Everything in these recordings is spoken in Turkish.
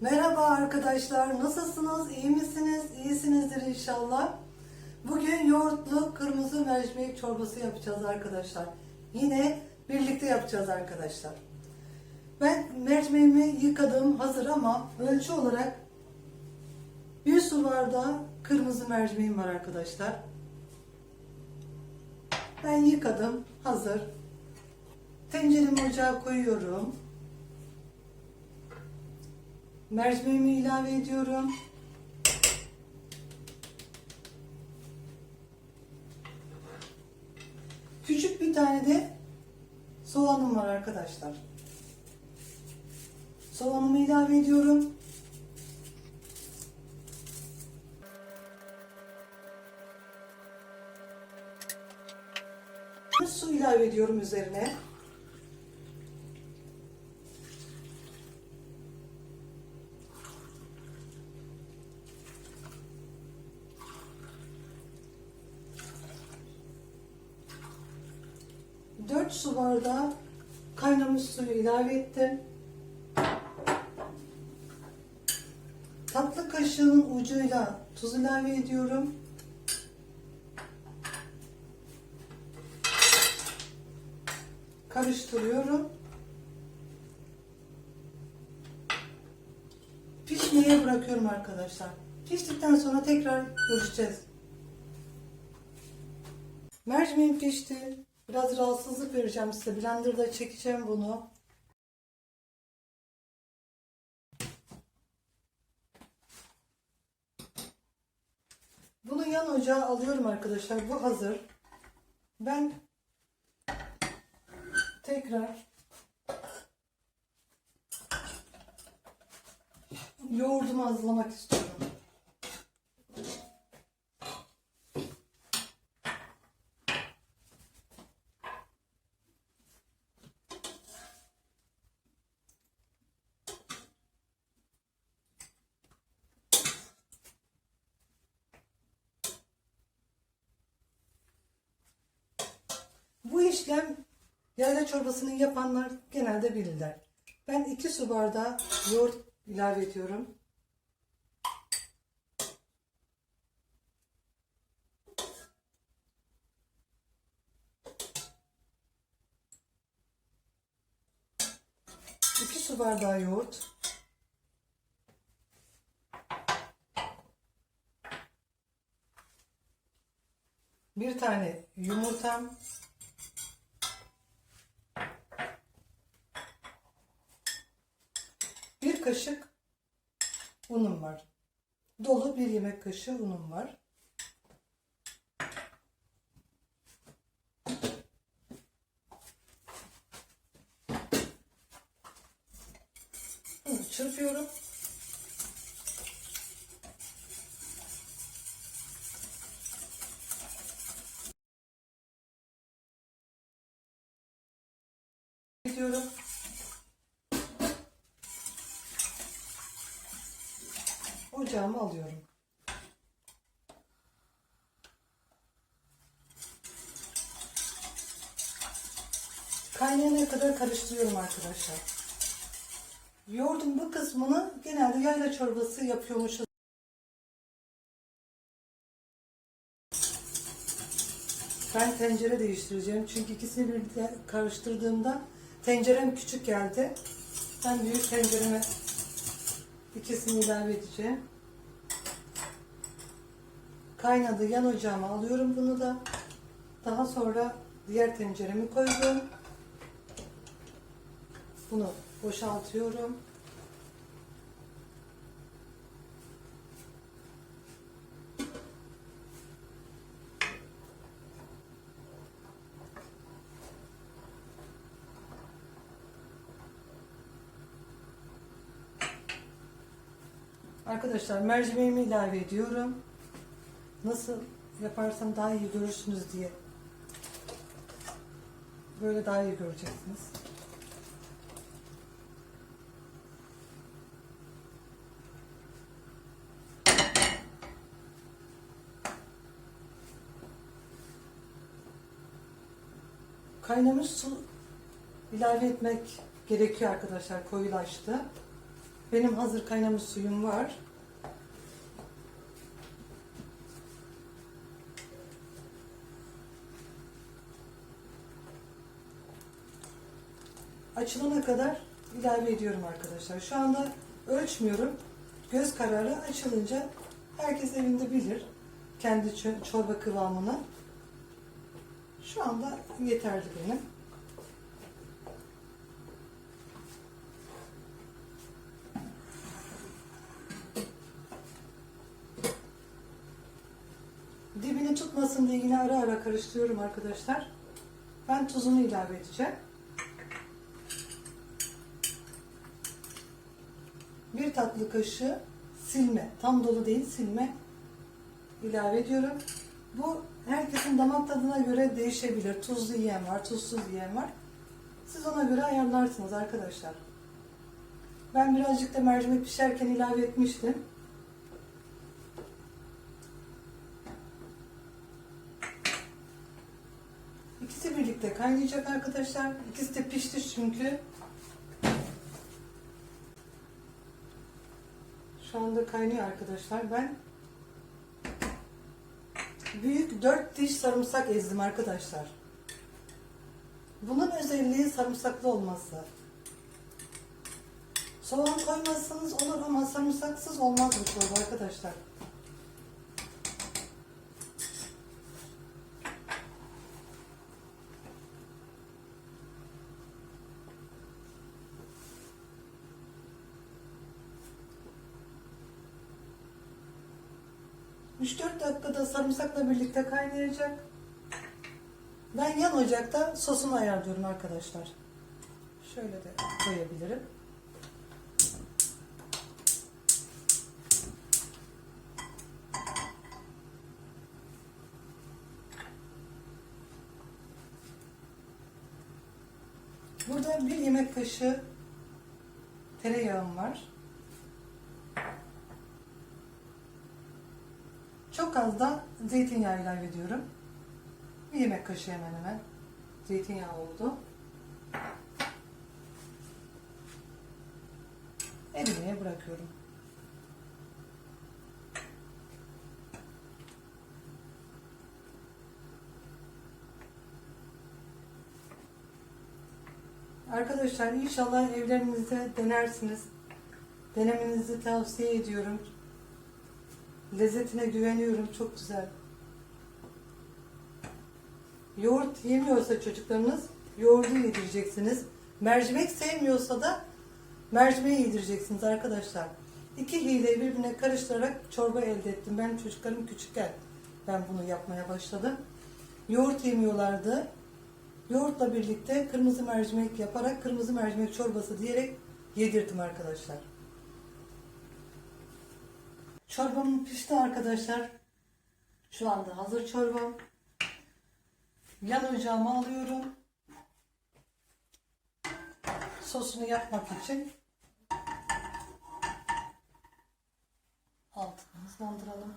Merhaba arkadaşlar, nasılsınız? İyi misiniz? İyisinizdir inşallah. Bugün yoğurtlu kırmızı mercimek çorbası yapacağız arkadaşlar. Yine birlikte yapacağız arkadaşlar. Ben mercimeğimi yıkadım, hazır ama ölçü olarak bir su bardağı kırmızı mercimeğim var arkadaşlar. Ben yıkadım, hazır. Tenceremi ocağa koyuyorum. Mercimeğimi ilave ediyorum. Küçük bir tane de soğanım var arkadaşlar. Soğanımı ilave ediyorum. Su ilave ediyorum üzerine. Dört su bardağı kaynamış suyu ilave ettim. Tatlı kaşığının ucuyla tuz ilave ediyorum. Karıştırıyorum. Pişmeye bırakıyorum arkadaşlar. Piştikten sonra tekrar görüşeceğiz. Mercimeğim pişti. Biraz rahatsızlık vereceğim size. Blender'da çekeceğim bunu. Bunu yan ocağa alıyorum arkadaşlar. Bu hazır. Ben tekrar yoğurdumu hazırlamak istiyorum. Bu işlem yayla çorbasını yapanlar genelde bilirler. Ben 2 su bardağı yoğurt ilave ediyorum. İki su bardağı yoğurt. Bir tane yumurtam. Bir kaşık unum var. Dolu bir yemek kaşığı unum var. Çırpıyorum. Ocağımı alıyorum. Kaynayana kadar karıştırıyorum arkadaşlar. Yoğurdun bu kısmını genelde yayla çorbası yapıyormuşuz. Ben tencere değiştireceğim çünkü ikisini birlikte karıştırdığımda tencerem küçük geldi. Ben büyük tencereme ikisini ilave edeceğim. Kaynadı yan ocağıma alıyorum bunu da. Daha sonra diğer tenceremi koydum. Bunu boşaltıyorum. Arkadaşlar mercimeğimi ilave ediyorum. Nasıl yaparsam daha iyi görürsünüz diye. Böyle daha iyi göreceksiniz. Kaynamış su ilave etmek gerekiyor arkadaşlar koyulaştı. Benim hazır kaynamış suyum var. Açılana kadar ilave ediyorum arkadaşlar. Şu anda ölçmüyorum. Göz kararı açılınca herkes evinde bilir kendi çorba kıvamını. Şu anda yeterli benim. Dibini tutmasın diye yine ara ara karıştırıyorum arkadaşlar. Ben tuzunu ilave edeceğim. Bir tatlı kaşığı silme, tam dolu değil silme ilave ediyorum. Bu herkesin damak tadına göre değişebilir. Tuzlu yiyen var, tuzsuz yiyen var. Siz ona göre ayarlarsınız arkadaşlar. Ben birazcık da mercimek pişerken ilave etmiştim. İkisi birlikte kaynayacak arkadaşlar. İkisi de pişti çünkü. Şu anda kaynıyor arkadaşlar. Ben büyük 4 diş sarımsak ezdim arkadaşlar. Bunun özelliği sarımsaklı olması. Soğan koymazsanız olur ama sarımsaksız olmaz bu çorba arkadaşlar. Üç dört dakikada sarımsakla birlikte kaynayacak. Ben yan ocakta sosunu ayarlıyorum arkadaşlar. Şöyle de koyabilirim. Burada bir yemek kaşığı tereyağım var. Çok az da zeytinyağı ilave ediyorum. Bir yemek kaşığı hemen hemen zeytinyağı oldu. Erimeye bırakıyorum. Arkadaşlar inşallah evlerinizde denersiniz. Denemenizi tavsiye ediyorum. Lezzetine güveniyorum. Çok güzel. Yoğurt yemiyorsa çocuklarınız yoğurdu yedireceksiniz. Mercimek sevmiyorsa da mercimeği yedireceksiniz arkadaşlar. İki hileyi birbirine karıştırarak çorba elde ettim. Ben çocuklarım küçükken ben bunu yapmaya başladım. Yoğurt yemiyorlardı. Yoğurtla birlikte kırmızı mercimek yaparak kırmızı mercimek çorbası diyerek yedirdim arkadaşlar. Çorbam pişti arkadaşlar. Şu anda hazır çorbam. Yan ocağıma alıyorum. Sosunu yapmak için altını hızlandıralım.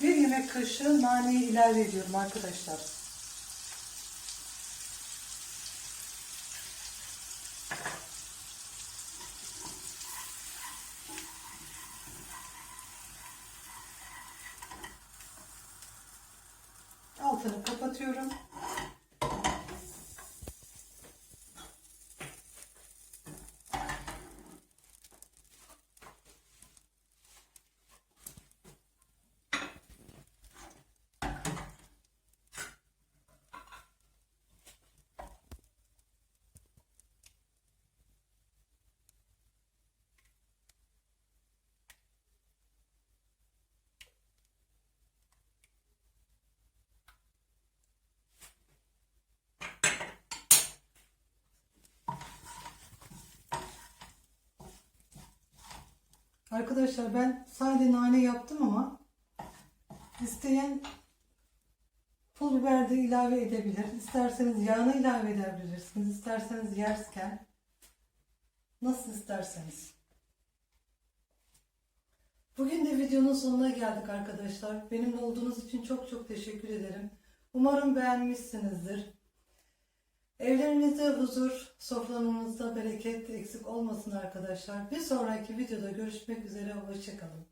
Bir yemek kaşığı naneyi ilave ediyorum arkadaşlar. Altını kapatıyorum. Arkadaşlar ben sade nane yaptım ama isteyen pul biber de ilave edebilir. İsterseniz yağını ilave edebilirsiniz. İsterseniz yersken Nasıl isterseniz. Bugün de videonun sonuna geldik arkadaşlar. Benimle olduğunuz için çok çok teşekkür ederim. Umarım beğenmişsinizdir. Evlerinizde huzur, sofranızda bereket eksik olmasın arkadaşlar. Bir sonraki videoda görüşmek üzere. Hoşçakalın.